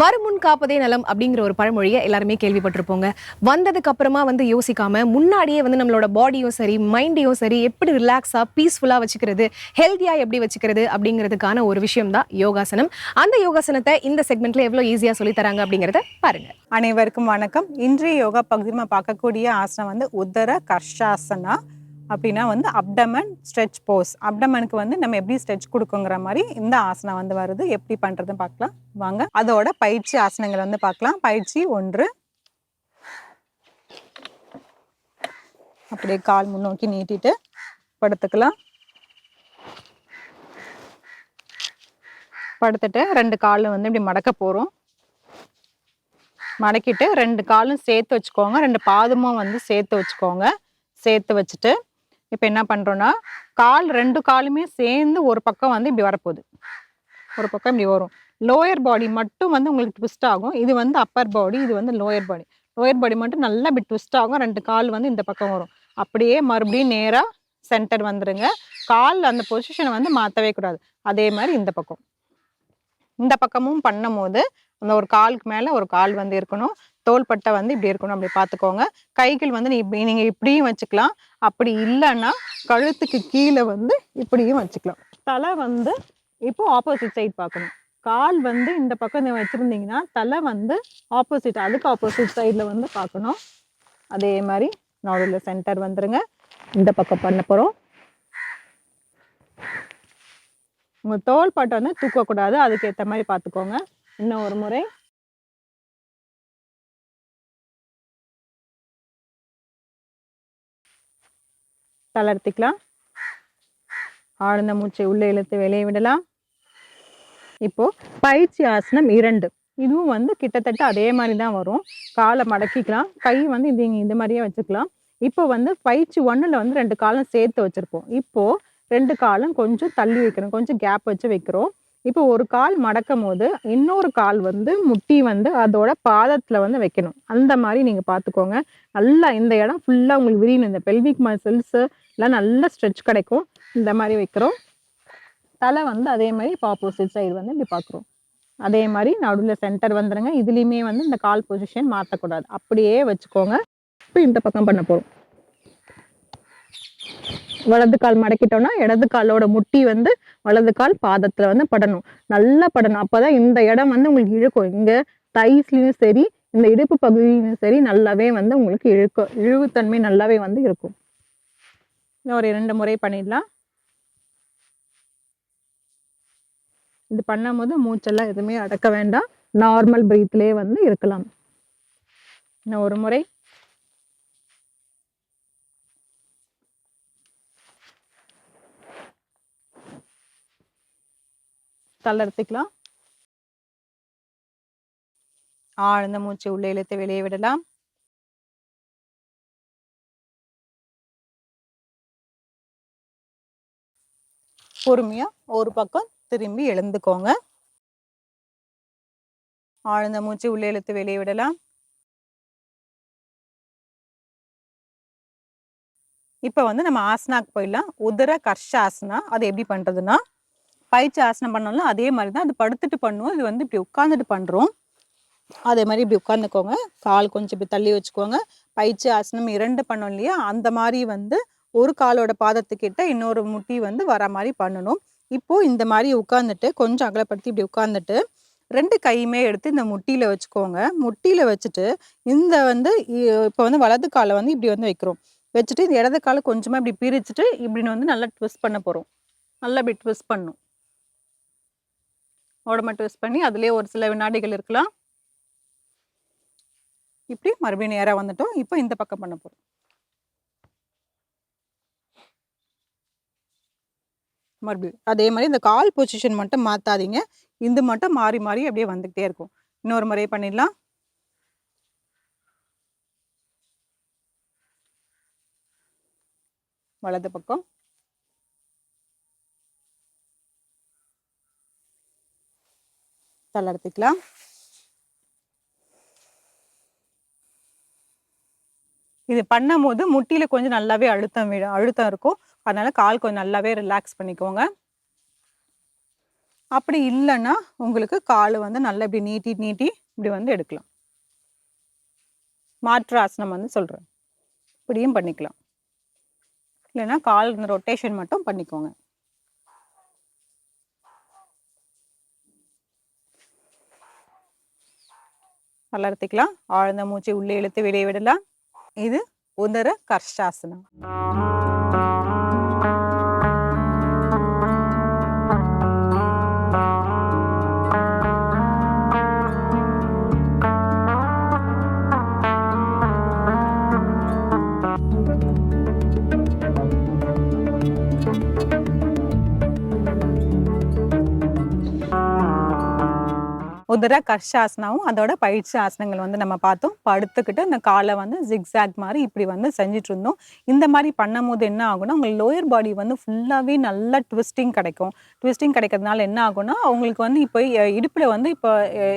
வருமுன் காப்பதே நலம் அப்படிங்கிற ஒரு பழமொழியை எல்லாருமே கேள்விப்பட்டிருப்போங்க. வந்ததுக்கு அப்புறமா வந்து யோசிக்காம முன்னாடியே வந்து நம்மளோட பாடியும் சரி மைண்டையும் சரி எப்படி ரிலாக்ஸா பீஸ்ஃபுல்லா வச்சுக்கிறது ஹெல்த்தியா எப்படி வச்சுக்கிறது அப்படிங்கிறதுக்கான ஒரு விஷயம் தான் யோகாசனம். அந்த யோகாசனத்தை இந்த செக்மெண்ட்ல எவ்வளவு ஈஸியா சொல்லி தராங்க அப்படிங்கறத பாருங்க. அனைவருக்கும் வணக்கம். இன்றைய யோகா பகுதியில் பார்க்கக்கூடிய ஆசனம் வந்து உத்தர கர்ஷாசனா. அப்படின்னா வந்து அப்டமன் ஸ்ட்ரெச் போஸ் அப்டமனுக்கு வந்து நம்ம எப்படி ஸ்ட்ரெச் கொடுக்குங்கிற மாதிரி இந்த ஆசனம் வந்து வருது. எப்படி பண்ணுறதுன்னு பார்க்கலாம். வாங்க. அதோட பயிற்சி ஆசனங்கள் வந்து பார்க்கலாம். பயிற்சி ஒன்று. அப்படியே கால் முன்னோக்கி நீட்டிட்டு படுத்துக்கலாம். படுத்துட்டு ரெண்டு காலும் வந்து இப்படி மடக்க போகிறோம் மடக்கிட்டு ரெண்டு காலும் சேர்த்து வச்சுக்கோங்க. ரெண்டு பாதமும் வந்து சேர்த்து வச்சுக்கோங்க. சேர்த்து வச்சுட்டு இப்போ என்ன பண்ணுறோன்னா கால் ரெண்டு காலுமே சேர்ந்து ஒரு பக்கம் வந்து இப்படி வரப்போகுது. ஒரு பக்கம் இப்படி வரும். லோயர் பாடி மட்டும் வந்து உங்களுக்கு ட்விஸ்ட் ஆகும். இது வந்து அப்பர் பாடி இது வந்து லோயர் பாடி லோயர் பாடி மட்டும் நல்லா இப்படி ட்விஸ்ட் ஆகும். ரெண்டு கால் வந்து இந்த பக்கம் வரும். அப்படியே மறுபடியும் நேராக சென்டர் வந்துடுங்க கால் அந்த பொசிஷனை வந்து மாற்றவே கூடாது. அதே மாதிரி இந்த பக்கம். இந்த பக்கமும் பண்ணும்போது அந்த ஒரு காலுக்கு மேலே ஒரு கால் வந்து இருக்கணும். தோள்பட்டை வந்து இப்படி இருக்கணும். அப்படி பார்த்துக்கோங்க கைகள் வந்து நீ இப்படி நீங்கள் இப்படியும் வச்சுக்கலாம். அப்படி இல்லைன்னா கழுத்துக்கு கீழே வந்து இப்படியும் வச்சுக்கலாம். தலை வந்து இப்போ ஆப்போசிட் சைட் பார்க்கணும். கால் வந்து இந்த பக்கம் நீங்கள் வச்சுருந்தீங்கன்னா தலை வந்து ஆப்போசிட் அதுக்கு ஆப்போசிட் சைடில் வந்து பார்க்கணும். அதே மாதிரி நடுவில் சென்டர் வந்துடுங்க இந்த பக்கம் பண்ண போகிறோம் உங்கள் தோள்பட்டை வந்து தூக்கக்கூடாது. அதுக்கு ஏற்ற மாதிரி பார்த்துக்கோங்க இன்னும் ஒரு முறை. தளர்த்திக்கலாம். ஆழ்ந்த மூச்சை உள்ளே இழுத்து வெளியே விடலாம். இப்போ பயிற்சி ஆசனம் இரண்டு. இதுவும் வந்து கிட்டத்தட்ட அதே மாதிரி தான் வரும். காலை மடக்கிக்கலாம். கை வந்து இது இந்த மாதிரியே வச்சுக்கலாம். இப்போ வந்து பயிற்சி ஒன்றில் வந்து ரெண்டு காலம் சேர்த்து வச்சுருப்போம். இப்போது ரெண்டு காலும் கொஞ்சம் தள்ளி வைக்கிறோம் கொஞ்சம் கேப் வச்சு வைக்கிறோம். இப்போ ஒரு கால் மடக்கும் போது இன்னொரு கால் வந்து முட்டி வந்து அதோட பாதத்தில் வந்து வைக்கணும். அந்த மாதிரி நீங்கள் பார்த்துக்கோங்க நல்லா இந்த இடம் ஃபுல்லாக உங்களுக்கு விரியணும் இந்த பெல்விக் மசில்ஸு எல்லாம் நல்லா ஸ்ட்ரெச் கிடைக்கும். இந்த மாதிரி வைக்கிறோம். தலை வந்து அதே மாதிரி இப்போ ஆப்போசிட் சைடு வந்து இப்படி பார்க்குறோம் அதே மாதிரி நடுவில் சென்டர் வந்துடுங்க இதுலேயுமே வந்து இந்த கால் பொசிஷன் மாற்றக்கூடாது அப்படியே வச்சுக்கோங்க. இப்போ இந்த பக்கம் பண்ண போகிறோம் வலது கால் மடக்கிட்டோம்னா இடது காலோட முட்டி வந்து வலது கால் பாதத்துல வந்து படணும். நல்லா படணும். அப்பதான் இந்த இடம் வந்து உங்களுக்கு இழுக்கும். இங்க தைஸ்லயும் சரி இந்த இடுப்பு பகுதியிலும் சரி நல்லாவே வந்து உங்களுக்கு இழுக்கும். இழுவுத்தன்மை நல்லாவே வந்து இருக்கும். இன்னும் ஒரு இரண்டு முறை பண்ணிடலாம். இது பண்ணும்போது மூச்செல்லாம் எதுவுமே அடக்க வேண்டாம். நார்மல் பிரீத்லேயே வந்து இருக்கலாம். இன்னும் ஒரு முறை தளர்த்திக்கலாம் ஆழ்ந்த மூச்சு உள்ளே இழுத்து வெளியே விடலாம். பொறுமையா ஒரு பக்கம் திரும்பி எழுந்துக்கோங்க. ஆழ்ந்த மூச்சு உள்ளே இழுத்து வெளியே விடலாம். இப்போ வந்து நம்ம ஆசனாக்கு போயிடலாம். உதர கர்ஷாசனா அது எப்படி பண்றதுன்னா பயிற்சி ஆசனம் பண்ணோம்ல அதே மாதிரி தான் அது படுத்துட்டு பண்ணுவோம். இது வந்து இப்படி உட்காந்துட்டு பண்ணுறோம் அதே மாதிரி இப்படி உட்காந்துக்கோங்க கால் கொஞ்சம் இப்படி தள்ளி வச்சுக்கோங்க. பயிற்சி ஆசனம் இரண்டு பண்ணோம் இல்லையா? அந்த மாதிரி வந்து ஒரு காலோட பாதத்துக்கிட்ட இன்னொரு முட்டி வந்து வர மாதிரி பண்ணணும். இப்போ இந்த மாதிரி உட்காந்துட்டு கொஞ்சம் அகலப்படுத்தி இப்படி உட்காந்துட்டு ரெண்டு கையுமே எடுத்து இந்த முட்டியில வச்சுக்கோங்க. முட்டியில வச்சுட்டு இந்த வந்து இ- இப்போ வந்து வலது காலை வந்து இப்படி வந்து வைக்கிறோம். வச்சுட்டு இந்த இடது காலை கொஞ்சமா இப்படி பிரிச்சுட்டு இப்படின்னு வந்து நல்லா ட்விஸ்ட் பண்ண போறோம். நல்லா இப்படி ட்விஸ்ட் பண்ணும். ஓடமை ட்விஸ்ட் பண்ணி அதுலேயே ஒரு சில வினாடிகள் இருக்கலாம். இப்படி மறுபடியும் நேராக வந்துட்டோம். இப்போ இந்த பக்கம் பண்ண போகிறோம் மறுபடியும் அதே மாதிரி இந்த கால் பொசிஷன் மட்டும் மாற்றாதீங்க இது மட்டும் மாறி மாறி அப்படியே வந்துகிட்டே இருக்கும். இன்னொரு முறை பண்ணிடலாம். வலது பக்கம். தளர்த்திக்கலாம் இது பண்ணும்போது முட்டியில கொஞ்சம் நல்லாவே அழுத்தம் விட அழுத்தம் இருக்கும். அதனால கால் கொஞ்சம் நல்லாவே ரிலாக்ஸ் பண்ணிக்கோங்க. அப்படி இல்லைன்னா உங்களுக்கு கால் வந்து நல்லா இப்படி நீட்டி நீட்டி இப்படி வந்து எடுக்கலாம். மாற்று ஆசனம் வந்து சொல்கிறேன் இப்படியும் பண்ணிக்கலாம். இல்லைன்னா கால் இந்த ரொட்டேஷன் மட்டும் பண்ணிக்கோங்க. வளர்த்திக்கலாம் ஆழ்ந்த மூச்சை உள்ளே இழுத்து வெளியே விடலாம். இது உதர கர்ஷாசனம். உதர கர்ஷாசனாவும் அதோட பயிற்சி ஆசனங்கள் வந்து நம்ம பார்த்தோம். படுத்துக்கிட்டு அந்த காலை வந்து ஜிக்ஸாக் மாதிரி இப்படி வந்து செஞ்சுட்டு இருந்தோம் இந்த மாதிரி பண்ணும்போது என்ன ஆகும்னா உங்கள் லோயர் பாடி வந்து ஃபுல்லாகவே நல்லா ட்விஸ்டிங் கிடைக்கும். ட்விஸ்டிங் கிடைக்கிறதுனால என்ன ஆகும்னா அவங்களுக்கு வந்து இப்போ இடுப்பில் வந்து இப்போ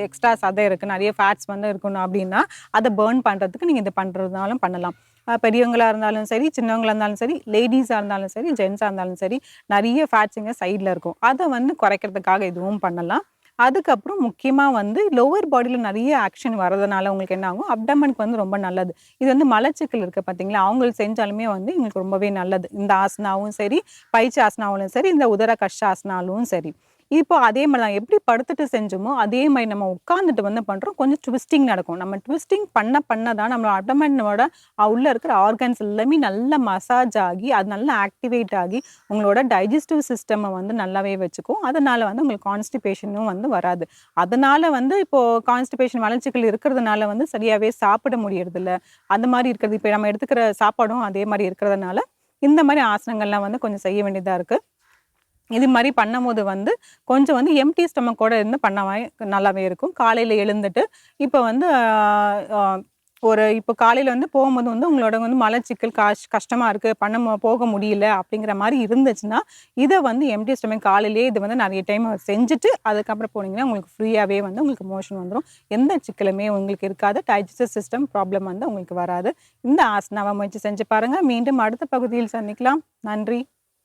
எக்ஸ்ட்ரா சதை இருக்குது நிறைய ஃபேட்ஸ் வந்து இருக்கணும் அப்படின்னா அதை பேர்ன் பண்ணுறதுக்கு நீங்கள் இது பண்ணுறதுனாலும் பண்ணலாம். பெரியவங்களாக இருந்தாலும் சரி சின்னவங்களாக இருந்தாலும் சரி லேடிஸாக இருந்தாலும் சரி ஜென்ஸாக இருந்தாலும் சரி நிறைய ஃபேட்ஸுங்க சைடில் இருக்கும். அதை வந்து குறைக்கிறதுக்காக இதுவும் பண்ணலாம். அதுக்கப்புறம் முக்கியமாக வந்து லோவர் பாடியில் நிறைய ஆக்ஷன் வரதுனால உங்களுக்கு என்ன ஆகும்? அப்டமனுக்கு வந்து ரொம்ப நல்லது. இது வந்து மலச்சிக்கல் இருக்குது பார்த்தீங்களா? அவங்களுக்கு செஞ்சாலுமே வந்து எங்களுக்கு ரொம்பவே நல்லது. இந்த ஆசனாவும் சரி பயிற்சி ஆசனாவும் சரி இந்த உதர கஷ்ட ஆசனாலும் சரி. இப்போ அதே மாதிரி நான் எப்படி படுத்துட்டு செஞ்சோமோ அதே மாதிரி நம்ம உட்காந்துட்டு வந்து பண்ணுறோம் கொஞ்சம் ட்விஸ்டிங் நடக்கும். நம்ம ட்விஸ்டிங் பண்ண பண்ண தான் நம்மளோட அட்டமெண்டோட உள்ள இருக்கிற ஆர்கன்ஸ் எல்லாமே நல்லா மசாஜ் ஆகி அது நல்லா ஆக்டிவேட் ஆகி உங்களோட டைஜஸ்டிவ் சிஸ்டமை வந்து நல்லாவே வச்சுக்கும். அதனால வந்து உங்களுக்கு கான்ஸ்டிபேஷனும் வந்து வராது. அதனால வந்து இப்போ கான்ஸ்டிபேஷன் வளர்ச்சிகள் இருக்கிறதுனால வந்து சரியாகவே சாப்பிட முடியறதில்ல. அந்த மாதிரி இருக்கிறது இப்போ நம்ம எடுத்துக்கிற சாப்பாடும் அதே மாதிரி இருக்கிறதுனால இந்த மாதிரி ஆசனங்கள்லாம் வந்து கொஞ்சம் செய்ய வேண்டியதாக இருக்குது இது மாதிரி பண்ணும்போது வந்து கொஞ்சம் வந்து எம்டி ஸ்டமக்கோட இருந்து பண்ணவே நல்லாவே இருக்கும். காலையில் எழுந்துட்டு இப்போ வந்து ஒரு இப்போ காலையில் வந்து போகும்போது வந்து உங்களோட வந்து மலச்சிக்கல் காஷ் கஷ்டமாக இருக்குது பண்ண மு- போக முடியல அப்படிங்கிற மாதிரி இருந்துச்சுன்னா இதை வந்து எம்டி ஸ்டமக் காலையிலேயே இது வந்து நிறைய டைம் செஞ்சுட்டு அதுக்கப்புறம் போனீங்கன்னா உங்களுக்கு ஃப்ரீயாகவே வந்து உங்களுக்கு மோஷன் வந்துடும் எந்த சிக்கலுமே உங்களுக்கு இருக்காது. டைஜஸ்டிவ் சிஸ்டம் ப்ராப்ளம் வந்து உங்களுக்கு வராது. இந்த ஆசனாவை முயற்சி செஞ்சு பாருங்கள் மீண்டும் அடுத்த பகுதியில் சந்திக்கலாம். நன்றி.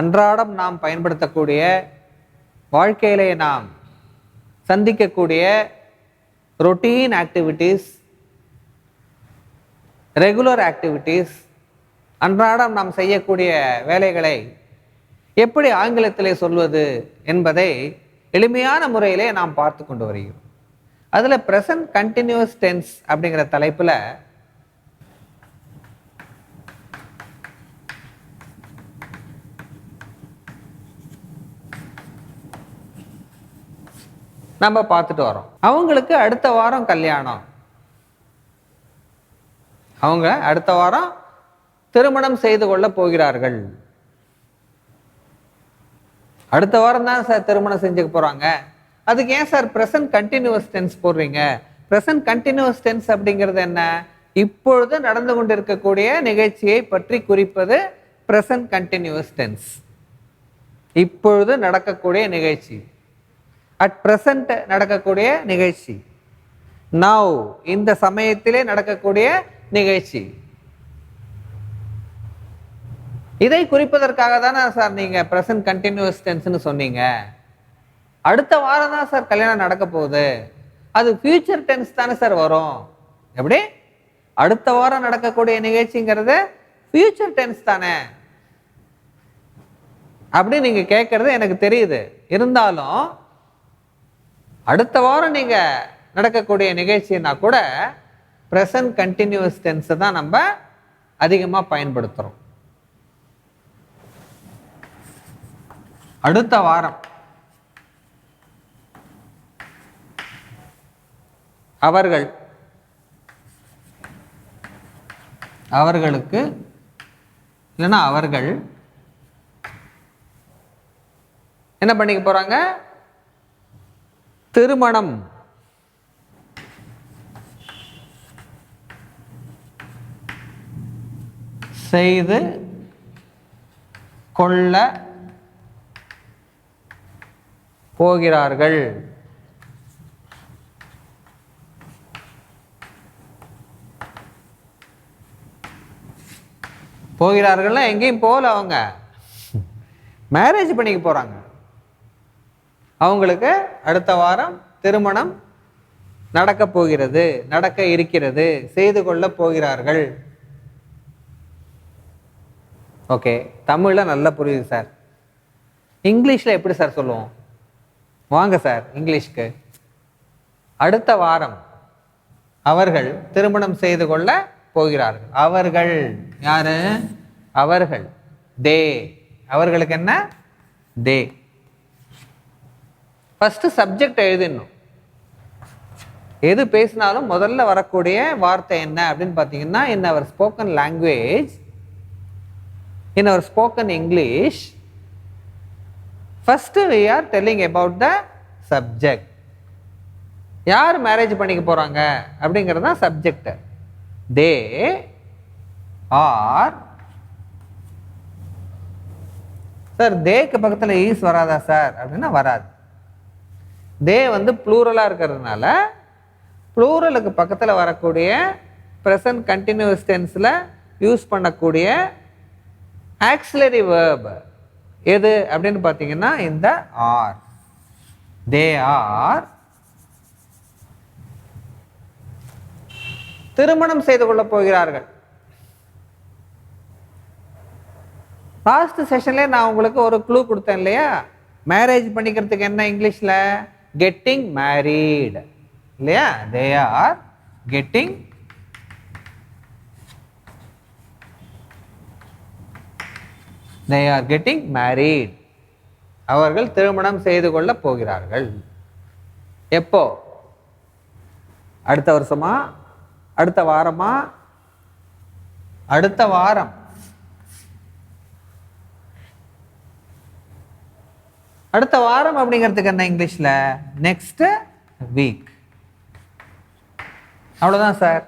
அன்றாடம் நாம் பயன்படுத்தக்கூடிய வாழ்க்கையிலே நாம் சந்திக்கக்கூடிய ரொட்டீன் ஆக்டிவிட்டீஸ் ரெகுலர் ஆக்டிவிட்டீஸ் அன்றாடம் நாம் செய்யக்கூடிய வேலைகளை எப்படி ஆங்கிலத்திலே சொல்வது என்பதை எளிமையான முறையிலே நாம் பார்த்து கொண்டு வருகிறோம். அதில் ப்ரெசன்ட் கண்டினியூஸ் டென்ஸ் அப்படிங்கிற தலைப்பில் நம்ம பார்த்துட்டு வரோம். அவங்களுக்கு அடுத்த வாரம் கல்யாணம். அவங்க அடுத்த வாரம் திருமணம் செய்து கொள்ள போகிறார்கள். அடுத்த வாரம் தான் சார் திருமணம் செஞ்சுக்க போகிறாங்க அதுக்கு ஏன் சார் ப்ரெசன்ட் கண்டினியூஸ் டென்ஸ் போடுறீங்க? ப்ரெசன்ட் கண்டினியூஸ் டென்ஸ் அப்படிங்கிறது என்ன? இப்பொழுது நடந்து கொண்டிருக்கக்கூடிய நிகழ்ச்சியை பற்றி குறிப்பது ப்ரெசன்ட் கண்டினியூஸ் டென்ஸ் இப்பொழுது நடக்கக்கூடிய நிகழ்ச்சி. அட் ப்ரெசண்ட் நடக்கக்கூடிய நிகழ்ச்சி. நவ் இந்த சமயத்திலே நடக்கக்கூடிய நிகழ்ச்சி. இதை குறிப்பதற்காக தானே சார் நீங்க ப்ரெசன்ட் கண்டினியூஸ் டென்ஸ்னு சொன்னீங்க. அடுத்த வாரம் தான் சார் கல்யாணம் நடக்க போகுது. அது ஃபியூச்சர் டென்ஸ் தானே சார் வரும். எப்படி? அடுத்த வாரம் நடக்கக்கூடிய நிகழ்ச்சிங்கிறது ஃபியூச்சர் டென்ஸ் தானே. அப்படி நீங்க கேட்கறது எனக்கு தெரியுது. இருந்தாலும் அடுத்த வாரம் நீங்கள் நடக்கக்கூடிய நிகழ்ச்சின்னா கூட ப்ரெசன்ட் கண்டினியூஸ் டென்ஸை தான் நம்ம அதிகமாக பயன்படுத்துகிறோம் அடுத்த வாரம் அவர்கள் அவர்களுக்கு இல்லைன்னா அவர்கள் என்ன பண்ணிக்க போகிறாங்க திருமணம். செய்து கொள்ள போகிறார்கள். போகிறார்கள்னா எங்கேயும் போகல அவங்க. மேரேஜ் பண்ணிக்க போறாங்க. அவங்களுக்கு அடுத்த வாரம் திருமணம் நடக்க போகிறது நடக்க இருக்கிறது செய்து கொள்ள போகிறார்கள். ஓகே தமிழில் நல்லா புரியுது சார் இங்கிலீஷில் எப்படி சார் சொல்லுவோம்? வாங்க சார் இங்கிலீஷ்க்கு. அடுத்த வாரம் அவர்கள் திருமணம் செய்து கொள்ள போகிறார்கள். அவர்கள் யாரு? அவர்கள். தே அவர்களுக்கு என்ன? தே ஃபஸ்ட்டு சப்ஜெக்ட் எழுதிடணும். எது பேசினாலும் முதல்ல வரக்கூடிய வார்த்தை என்ன அப்படின்னு பார்த்தீங்கன்னா in our spoken language in our spoken English first we are telling about the subject யார் மேரேஜ் பண்ணிக்க போகிறாங்க அப்படிங்கிறது தான் சப்ஜெக்ட் தே ஆர் சார் தேக்கு பக்கத்தில் ஈஸ் வராதா சார் அப்படின்னா வராது. தே வந்து ப்ளூரலாக இருக்கிறதுனால ப்ளூரலுக்கு பக்கத்தில் வரக்கூடிய ப்ரெசன்ட் கண்டினியூஸ் டென்ஸில் யூஸ் பண்ணக்கூடிய ஆக்சிலரி வேர்ப் எது அப்படின்னு பார்த்தீங்கன்னா இந்த ஆர் தே ஆர் திருமணம் செய்து கொள்ளப் போகிறார்கள். லாஸ்ட் செஷன்லேயே நான் உங்களுக்கு ஒரு க்ளூ கொடுத்தேன் இல்லையா? மேரேஜ் பண்ணிக்கிறதுக்கு என்ன இங்கிலீஷில் கெட்டிங் மேரீடு இல்லையா? They are getting they are getting married அவர்கள் திருமணம் செய்து கொள்ள போகிறார்கள். எப்போ? அடுத்த வருஷமா? அடுத்த வாரமா? அடுத்த வாரம். அடுத்த வாரம் அப்படிங்கிறதுக்கு என்ன இங்கிலீஷில்? நெக்ஸ்ட் வீக் அவ்வளோதான் sir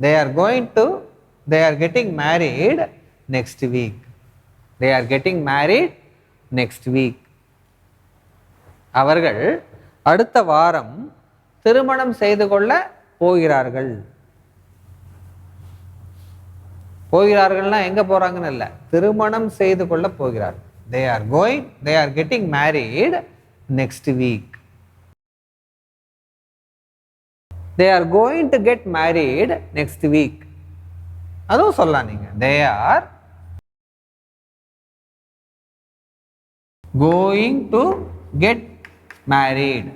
they are going to they are getting married next week they are getting married next week அவர்கள் அடுத்த வாரம் திருமணம் செய்து கொள்ள போகிறார்கள். போகிறார்கள்னா எங்கே போகிறாங்கன்னு இல்லை திருமணம் செய்து கொள்ள போகிறார்கள். They are going they are getting married next week they are going to get married next week அதுவும் சொல்லலாம் நீங்க they are going to get married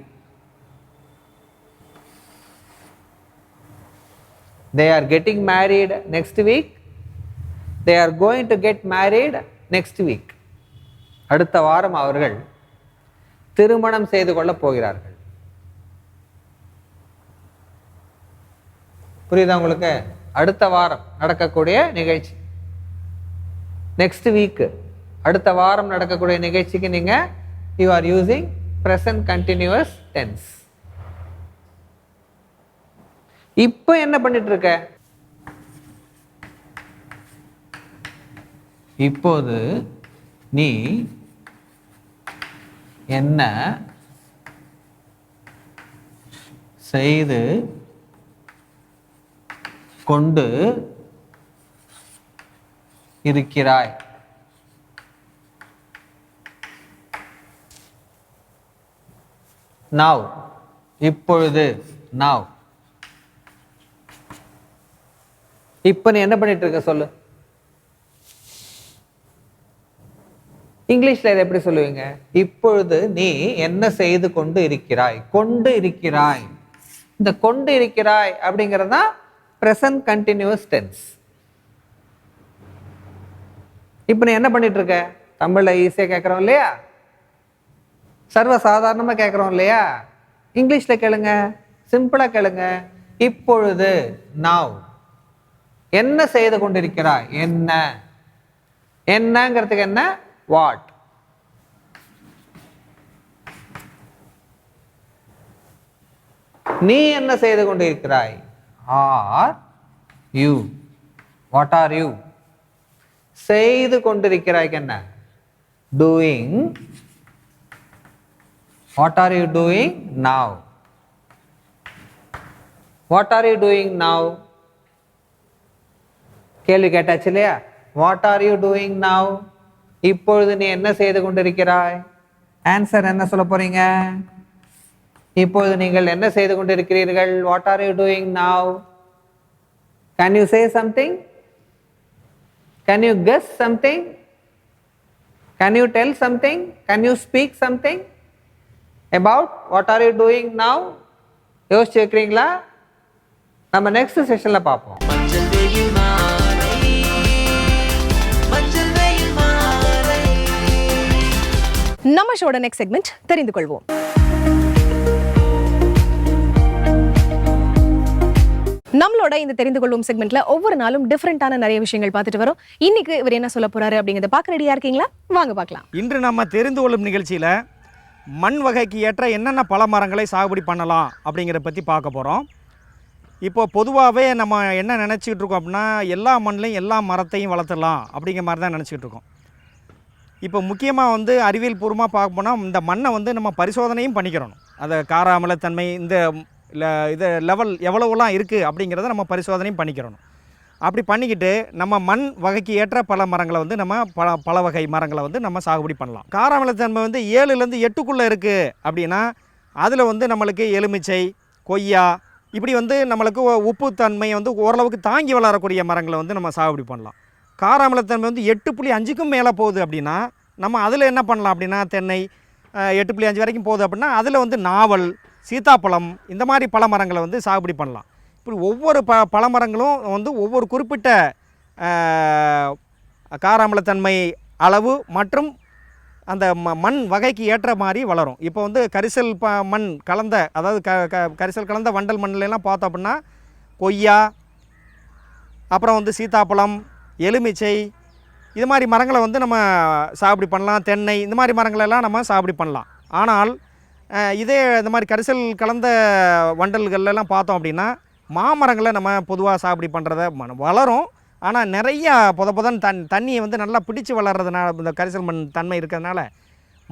they are getting married next week. They are going to get married next week. அடுத்த வாரம் அவர்கள் திருமணம் செய்து கொள்ள போகிறார்கள். புரியுதா உங்களுக்கு? அடுத்த வாரம் நடக்கக்கூடிய நிகழ்ச்சி. நெக்ஸ்ட் வீக்கு அடுத்த வாரம் நடக்கக்கூடிய நிகழ்ச்சிக்கு நீங்க you are using present continuous tense இப்போ என்ன பண்ணிட்டு இருக்க? இப்போது நீ என்ன? செய்து கொண்டு இருக்கிறாய். நாவ் இப்பொழுது நாவ் இப்ப நீ என்ன பண்ணிட்டு இருக்க சொல்லு? இங்கிலீஷில் இதை எப்படி சொல்லுவீங்க? இப்பொழுது நீ என்ன செய்து கொண்டு இருக்கிறாய்? கொண்டு இருக்கிறாய். இந்த கொண்டு இருக்கிறாய் அப்படிங்கிறது தான் ப்ரெசன்ட் கண்டினியூஸ் டென்ஸ் இப்போ நீ என்ன பண்ணிட்டு இருக்க தமிழில் ஈஸியாக கேட்குறோம் இல்லையா? சர்வ சாதாரணமாக கேட்குறோம் இல்லையா? இங்கிலீஷில் கேளுங்க. சிம்பிளாக கேளுங்க. இப்பொழுது நாவ் என்ன செய்து கொண்டிருக்கிறாய்? என்ன? என்னங்கிறதுக்கு என்ன? வாட்? நீ என்ன செய்து கொண்டிருக்கிறாய்? Are you. What are you? செய்து கொண்டிருக்கிறாய்க்கு என்ன? Doing. What are you doing now? What are you doing now? கேள்வி கேட்டாச்சு இல்லையா? What are you doing now? இப்பொழுது நீ என்ன செய்து கொண்டிருக்கிறாய்? ஆன்சர் என்ன சொல்ல போறீங்க? இப்பொழுது நீங்கள் என்ன செய்து கொண்டிருக்கிறீர்கள்? What are you doing now can you say something can you guess something can you tell something can you speak something about what are you doing now யோசிச்சு வைக்கிறீங்களா? நம்ம நெக்ஸ்ட் செஷனில் பார்ப்போம். நம்ம ஷோட நெக்ஸ்ட் செக்மெண்ட் தெரிந்து கொள்வோம். நம்மளோட இந்த தெரிந்து கொள்வோம் செக்மெண்ட்ல ஒவ்வொரு நாளும் டிஃப்ரெண்டான நிறைய விஷயங்கள் பார்த்துட்டு வரோம். இன்னைக்கு இவர் என்ன சொல்ல போறாரு அப்படிங்கறத பார்க்க ரெடியா இருக்கீங்களா? வாங்க பார்க்கலாம். இன்று நம்ம தெரிந்து கொள்ளும் நிகழ்ச்சியில் மண் வகைக்கு ஏற்ற என்னென்ன பல மரங்களை சாகுபடி பண்ணலாம் அப்படிங்கிறத பற்றி பார்க்க போகிறோம் இப்போ பொதுவாகவே நம்ம என்ன நினச்சிக்கிட்டு இருக்கோம் அப்படின்னா எல்லா மண்ணிலையும் எல்லா மரத்தையும் வளர்த்துடலாம் அப்படிங்கிற மாதிரி தான் நினச்சிக்கிட்டு இருக்கோம். இப்போ முக்கியமாக வந்து அறிவியல் பூர்வமாக பார்க்க போனால் இந்த மண்ணை வந்து நம்ம பரிசோதனையும் பண்ணிக்கிறணும். அதை காராமலத்தன்மை இந்த ல- இது லெவல் எவ்வளவுலாம் இருக்குது அப்படிங்கிறத நம்ம பரிசோதனையும் பண்ணிக்கிறணும். அப்படி பண்ணிக்கிட்டு நம்ம மண் வகைக்கு ஏற்ற பல மரங்களை வந்து நம்ம பல பல வகை மரங்களை வந்து நம்ம சாகுபடி பண்ணலாம். காராமலத்தன்மை வந்து ஏழுலேருந்து எட்டுக்குள்ளே இருக்குது அப்படின்னா அதில் வந்து நம்மளுக்கு எலுமிச்சை கொய்யா இப்படி வந்து நம்மளுக்கு உப்பு தன்மையை வந்து ஓரளவுக்கு தாங்கி வளரக்கூடிய மரங்களை வந்து நம்ம சாகுபடி பண்ணலாம். கார அமிலத்தன்மை வந்து எட்டு புள்ளி அஞ்சுக்கும் மேலே போகுது அப்படின்னா நம்ம அதில் என்ன பண்ணலாம் அப்படின்னா தென்னை எட்டு புள்ளி அஞ்சு வரைக்கும் போகுது அப்படின்னா அதில் வந்து நாவல் சீத்தாப்பழம் இந்த மாதிரி பல மரங்களை வந்து சாகுபடி பண்ணலாம். இப்படி ஒவ்வொரு ப பழமரங்களும் வந்து ஒவ்வொரு குறிப்பிட்ட காராமலத்தன்மை கார அமிலத்தன்மை அளவு மற்றும் அந்த ம மண் வகைக்கு ஏற்ற மாதிரி வளரும். இப்போ வந்து கரிசல் ப மண் கலந்த அதாவது க க கரிசல் கலந்த வண்டல் மண்ணிலலாம் பார்த்தோம் அப்படின்னா கொய்யா அப்புறம் வந்து சீத்தாப்பழம் எலுமிச்சை இது மாதிரி மரங்களை வந்து நம்ம சாகுபடி பண்ணலாம். தென்னை இந்த மாதிரி மரங்களெல்லாம் நம்ம சாகுபடி பண்ணலாம். ஆனால் இதே இந்த மாதிரி கரிசல் கலந்த வண்டல்கள்லாம் பார்த்தோம் அப்படின்னா மாமரங்களை நம்ம பொதுவாக சாகுபடி பண்ணுறத வளரும். ஆனால் நிறையா புத புதன் தன் தண்ணியை வந்து நல்லா பிடிச்சி வளர்றதுனால இந்த கரிசல் மண் தன்மை இருக்கிறதுனால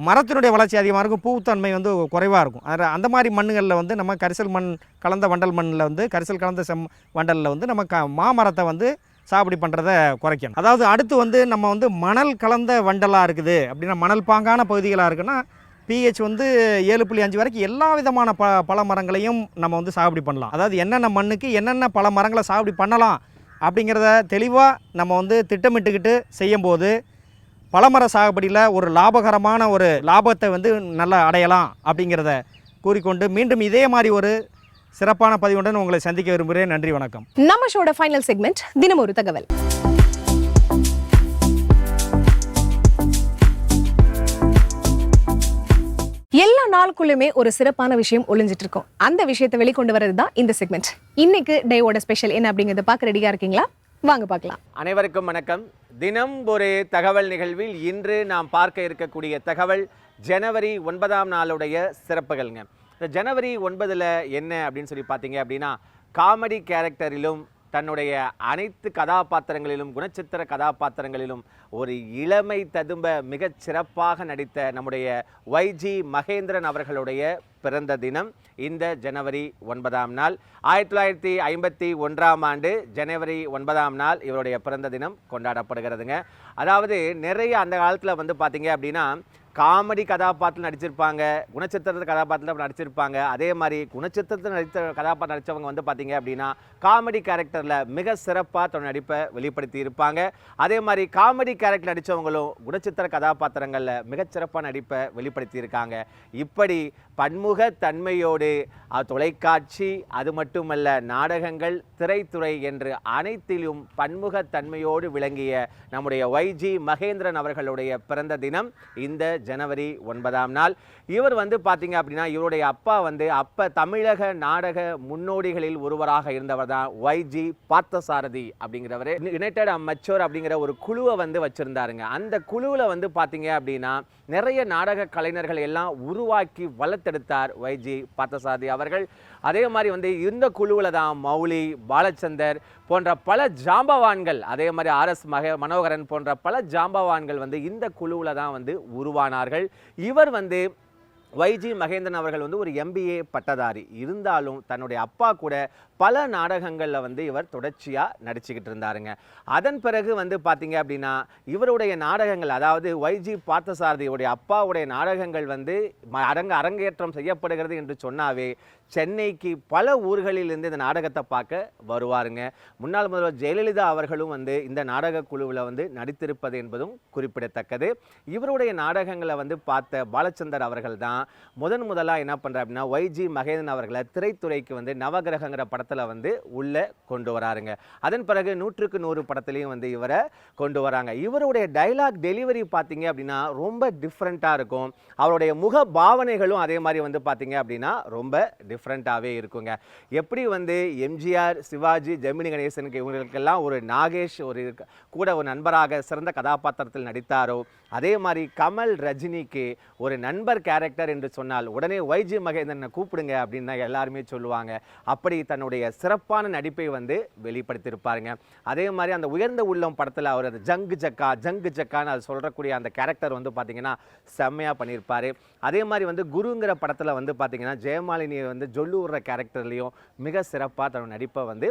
மரத்தினுடைய வளர்ச்சி அதிகமாக இருக்கும் பூத்தன்மை வந்து குறைவாக இருக்கும். அதில் அந்த மாதிரி மண்ணுகளில் வந்து நம்ம கரிசல் மண் கலந்த வண்டல் மண்ணில் வந்து கரிசல் கலந்த செம் வண்டலில் வந்து நம்ம க மாமரத்தை வந்து சாகுபடி பண்ணுறத குறைக்கணும். அதாவது அடுத்து வந்து நம்ம வந்து மணல் கலந்த வண்டலாக இருக்குது அப்படின்னா மணல் பாங்கான பகுதிகளாக இருக்குன்னா பிஹெச் வந்து ஏழு புள்ளி அஞ்சு வரைக்கும் எல்லா விதமான ப பல மரங்களையும் நம்ம வந்து சாகுபடி பண்ணலாம். அதாவது என்னென்ன மண்ணுக்கு என்னென்ன பல மரங்களை சாகுபடி பண்ணலாம் அப்படிங்கிறத தெளிவாக நம்ம வந்து திட்டமிட்டுக்கிட்டு செய்யும்போது பழமர சாகுபடியில் ஒரு லாபகரமான ஒரு லாபத்தை வந்து நல்லா அடையலாம் அப்படிங்கிறத கூறிக்கொண்டு மீண்டும் இதே மாதிரி ஒரு சிறப்பான பதிவுடன் உங்களை சந்திக்க விரும்புகிறேன். நன்றி வணக்கம். நம்ம ஷோட ஃபைனல் செக்மெண்ட் தினம் ஒரு தகவல். எல்லா நாளுக்குள்ளுமே ஒரு சிறப்பான விஷயம் ஒளிஞ்சிட்டு இருக்கும். அந்த விஷயத்தை வெளிக்கொண்டு வர்றது தான் இந்த செக்மெண்ட் இன்னைக்கு டேவோட ஸ்பெஷல் என்ன அப்படிங்கறத பார்க்க ரெடியா இருக்கீங்களா? வாங்க பார்க்கலாம். அனைவருக்கும் வணக்கம். தினம் ஒரு தகவல் நிகழ்வில் இன்று நாம் பார்க்க இருக்கக்கூடிய தகவல் ஜனவரி ஒன்பதாம் நாளுடைய சிறப்புகள்ங்க. இந்த ஜனவரி ஒன்பதில் என்ன அப்படின்னு சொல்லி பார்த்தீங்க அப்படின்னா காமெடி கேரக்டரிலும் தன்னுடைய அனைத்து கதாபாத்திரங்களிலும் குணச்சித்திர கதாபாத்திரங்களிலும் ஒரு இளமை ததும்ப மிகச் சிறப்பாக நடித்த நம்முடைய வைஜி மகேந்திரன் அவர்களுடைய பிறந்த தினம் இந்த ஜனவரி ஒன்பதாம் நாள். ஆயிரத்தி தொள்ளாயிரத்தி ஐம்பத்தி ஒன்றாம் ஆண்டு ஜனவரி ஒன்பதாம் நாள் இவருடைய பிறந்த தினம் கொண்டாடப்படுகிறதுங்க. அதாவது நிறைய அந்த காலத்தில் வந்து பார்த்தீங்க அப்படின்னா காமெடி கதாபாத்திரம் நடிச்சிருப்பாங்க குணச்சத்திரத்தில் கதாபாத்திரத்தில் நடிச்சிருப்பாங்க. அதே மாதிரி குணச்சித்திரத்தில் நடித்த கதாபாத்திரம் நடித்தவங்க வந்து பார்த்தீங்க அப்படின்னா காமெடி கேரக்டரில் மிக சிறப்பாக தன்னோட நடிப்பை வெளிப்படுத்தி இருப்பாங்க. அதே மாதிரி காமெடி கேரக்டர் நடித்தவங்களும் குணச்சித்திர கதாபாத்திரங்களில் மிகச்சிறப்பாக நடிப்பை வெளிப்படுத்தி இருக்காங்க. இப்படி பன்முக தன்மையோடு தொலைக்காட்சி அது மட்டுமல்ல நாடகங்கள் திரைத்துறை என்று அனைத்திலும் பன்முகத்தன்மையோடு விளங்கிய நம்முடைய ஒய்ஜி மகேந்திரன் அவர்களுடைய பிறந்த தினம் இந்த ஜனவரி ஒன்பதாம் நாள். இவர் வந்து பார்த்தீங்க அப்படின்னா இவருடைய அப்பா வந்து அப்ப தமிழக நாடக முன்னோடிகளில் ஒருவராக இருந்தவர் தான் ஒய்ஜி பார்த்தசாரதி அப்படிங்கிறவர். யுனைடெட் அம்மச்சோர் அப்படிங்கிற ஒரு குழுவை வந்து வச்சுருந்தாருங்க. அந்த குழுவில் வந்து பார்த்தீங்க அப்படின்னா நிறைய நாடக கலைஞர்கள் எல்லாம் உருவாக்கி வளர்த்தெடுத்தார் ஒய்ஜி பார்த்தசாரதி அவர்கள். அதே மாதிரி வந்து இந்த குழுவில் தான் மௌலி பாலச்சந்தர் போன்ற பல ஜாம்பவான்கள் அதே மாதிரி ஆர்எஸ் மக மனோகரன் போன்ற பல ஜாம்பவான்கள் வந்து இந்த குழுவில் தான் வந்து உருவானார்கள். இவர் வந்து வைஜி மகேந்திரன் அவர்கள் வந்து ஒரு எம்பிஏ பட்டதாரி. இருந்தாலும் தன்னுடைய அப்பா கூட பல நாடகங்களில் வந்து இவர் தொடர்ச்சியாக நடிச்சுக்கிட்டு இருந்தாருங்க. அதன் பிறகு வந்து பார்த்தீங்க அப்படின்னா இவருடைய நாடகங்கள் அதாவது வைஜி பார்த்தசாரதியுடைய அப்பாவுடைய நாடகங்கள் வந்து ம- அரங்க அரங்கேற்றம் செய்யப்படுகிறது என்று சொன்னாவே சென்னைக்கு பல ஊர்களிலிருந்து இந்த நாடகத்தை பார்க்க வருவாருங்க. முன்னாள் முதல்வர் ஜெயலலிதா அவர்களும் வந்து இந்த நாடக குழுவில் வந்து நடித்திருப்பது என்பதும் குறிப்பிடத்தக்கது. இவருடைய நாடகங்களை வந்து பார்த்த பாலச்சந்தர் அவர்கள் தான் முதன் முதலாக என்ன பண்ணுற அப்படின்னா ஒய்ஜி மகேதன் அவர்களை திரைத்துறைக்கு வந்து நவகிரகங்கிற படத்தில் வந்து உள்ளே கொண்டு வராருங்க. அதன் பிறகு நூற்றுக்கு நூறு படத்துலையும் வந்து இவரை கொண்டு வராங்க. இவருடைய டைலாக் டெலிவரி பார்த்தீங்க அப்படின்னா ரொம்ப டிஃப்ரெண்ட்டாக இருக்கும். அவருடைய முக பாவனைகளும் அதே மாதிரி வந்து பார்த்தீங்க அப்படின்னா ரொம்ப டிஃப்ரெண்ட்டாகவே இருக்குங்க. எப்படி வந்து எம்ஜிஆர் சிவாஜி ஜெமினி கணேசனுக்கு இவங்களுக்கெல்லாம் ஒரு நாகேஷ் ஒரு கூட ஒரு நண்பராக சிறந்த கதாபாத்திரத்தில் நடித்தாரோ அதே மாதிரி கமல் ரஜினிக்கு ஒரு நண்பர் கேரக்டர் என்று சொன்னால் உடனே ஒய்ஜி மகேந்திரனை கூப்பிடுங்க அப்படின்னு தான் எல்லாருமே சொல்லுவாங்க. அப்படி தன்னுடைய சிறப்பான நடிப்பை வந்து வெளிப்படுத்தியிருப்பாருங்க. அதே மாதிரி அந்த உயர்ந்த உள்ளம் படத்தில் அவர் அந்த ஜங்கு ஜக்கா ஜங்கு ஜக்கான்னு அது சொல்கிறக்கூடிய அந்த கேரக்டர் வந்து பார்த்திங்கன்னா செம்மையாக பண்ணியிருப்பார். அதே மாதிரி வந்து குருங்கிற படத்தில் வந்து பார்த்தீங்கன்னா ஜெயமாலினியை வந்து ஜொல்லூர்ற கேரக்டர்லேயும் மிக சிறப்பாக தன்னோட நடிப்பை வந்து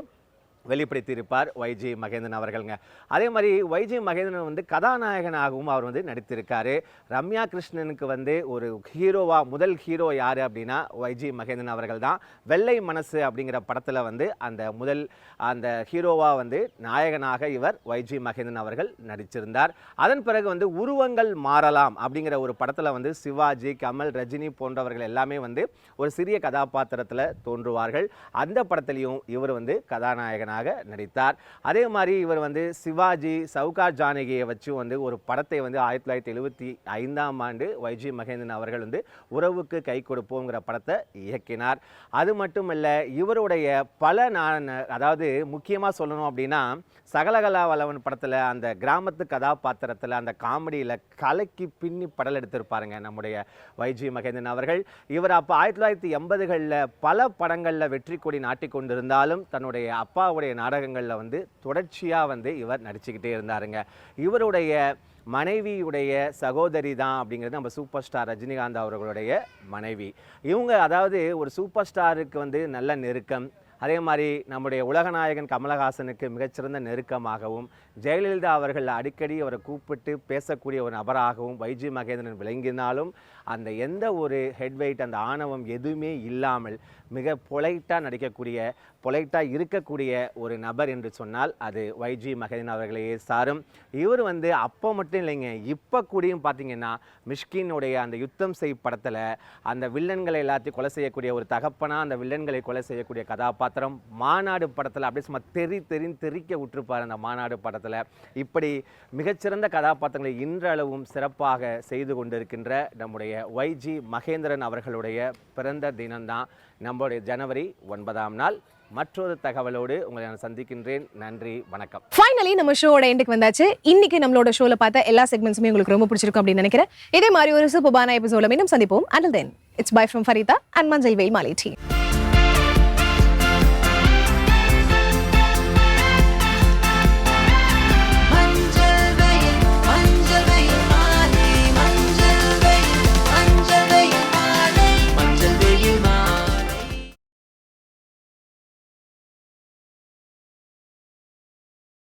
வெளிப்படுத்தியிருப்பார் வைஜி மகேந்திரன் அவர்கள்ங்க. அதே மாதிரி வைஜி மகேந்திரன் வந்து கதாநாயகனாகவும் அவர் வந்து நடித்திருக்காரு. ரம்யா கிருஷ்ணனுக்கு வந்து ஒரு ஹீரோவா முதல் ஹீரோ யார் அப்படின்னா வைஜி மகேந்திரன் அவர்கள் தான் வெள்ளை மனசு அப்படிங்கிற படத்தில் வந்து அந்த முதல் அந்த ஹீரோவாக வந்து நாயகனாக இவர் வைஜி மகேந்திரன் அவர்கள் நடிச்சிருந்தார். அதன் பிறகு வந்து உருவங்கள் மாறலாம் அப்படிங்கிற ஒரு படத்தில் வந்து சிவாஜி கமல் ரஜினி போன்றவர்கள் எல்லாமே வந்து ஒரு சிறிய கதாபாத்திரத்தில் தோன்றுவார்கள். அந்த படத்திலையும் இவர் வந்து கதாநாயகனாக நடித்தார். அதே மாதிரி இவர் வந்து சிவாஜி சவுகார் ஜானகியை வச்சு வந்து ஒரு படத்தை வந்து ஆயிரத்தி தொள்ளாயிரத்தி எழுபத்தி ஐந்தாம் ஆண்டு வைஜி மகேந்திரன் அவர்கள் வந்து உறவுக்கு கை கொடுப்போங்கிற படத்தை இயக்கினார். அது மட்டுமல்ல இவருடைய பல நான் அதாவது முக்கியமாக சொல்லணும் அப்படின்னா சகலகலா வல்லவன் படத்தில் அந்த கிராமத்து கதாபாத்திரத்தில் அந்த காமெடியில் கலக்கி பின்னி படல் எடுத்திருப்பாருங்க நம்முடைய வைஜி மகேந்திரன் அவர்கள். இவர் அப்போ ஆயிரத்தி தொள்ளாயிரத்தி எண்பதுகளில் பல படங்களில் வெற்றி கொடி நாட்டிக்கொண்டிருந்தாலும் தன்னுடைய அப்பாவுடைய நாடகங்களில் வந்து தொடர்ச்சியாக வந்து இவர் நடிச்சுக்கிட்டே இருந்தாருங்க. இவருடைய மனைவியுடைய சகோதரி தான் அப்படிங்கிறது நம்ம சூப்பர் ஸ்டார் ரஜினிகாந்த் அவர்களுடைய மனைவி. இவங்க அதாவது ஒரு சூப்பர் ஸ்டாருக்கு வந்து நல்ல நெருக்கம். அதே மாதிரி நம்முடைய உலகநாயகன் கமலஹாசனுக்கு மிகச்சிறந்த நெருக்கமாகவும் ஜெயலலிதா அவர்கள் அடிக்கடி அவரை கூப்பிட்டு பேசக்கூடிய ஒரு நபராகவும் வைஜி மகேந்திரன் விளங்கினாலும் அந்த எந்த ஒரு ஹெட்வெயிட் அந்த ஆணவம் எதுவுமே இல்லாமல் மிக பொலைட்டாக நடிக்கக்கூடிய பொலைட்டாக இருக்கக்கூடிய ஒரு நபர் என்று சொன்னால் அது வைஜி மகேதன் அவர்களையே சாரும். இவர் வந்து அப்போ மட்டும் இல்லைங்க இப்போ கூடயும் பார்த்தீங்கன்னா மிஷ்கினுடைய அந்த யுத்தம் செய் படத்தில் அந்த வில்லன்களை எல்லாத்தையும் கொலை செய்யக்கூடிய ஒரு தகப்பனா அந்த வில்லன்களை கொலை செய்யக்கூடிய கதாபாத்திரம் மாநாடு படத்தில் அப்படியே சும்மா தெறி தெரின்னு தெறிக்க விட்டுருப்பார் அந்த மாநாடு படத்தில். இப்படி மிகச்சிறந்த கதாபாத்திரங்களை இன்றளவும் சிறப்பாக செய்து கொண்டிருக்கின்ற நம்முடைய வைஜி மகேந்திரன் அவர்களுடைய பிறந்த தினம்தான். நம்மளுடைய ஜனவரி ஒன்பதாம் நாள். மற்றொரு தகவலோடு உங்களை நான் சந்திக்கின்றேன். நன்றி வணக்கம். ஃபைனலி நம்ம ஷோட எண்டுக்கு வந்தாச்சு. இன்னைக்கு நம்மளோட ஷோல பார்த்த எல்லா செக்மெண்ட்ஸுமே உங்களுக்கு ரொம்ப பிடிச்சிருக்கும் அப்படின்னு நினைக்கிறேன். இதே மாதிரி ஒரு சூப்பரான எபிசோட மீண்டும் சந்திப்போம். And then it's bye from Farida and Manjal Veyil மாலை டீ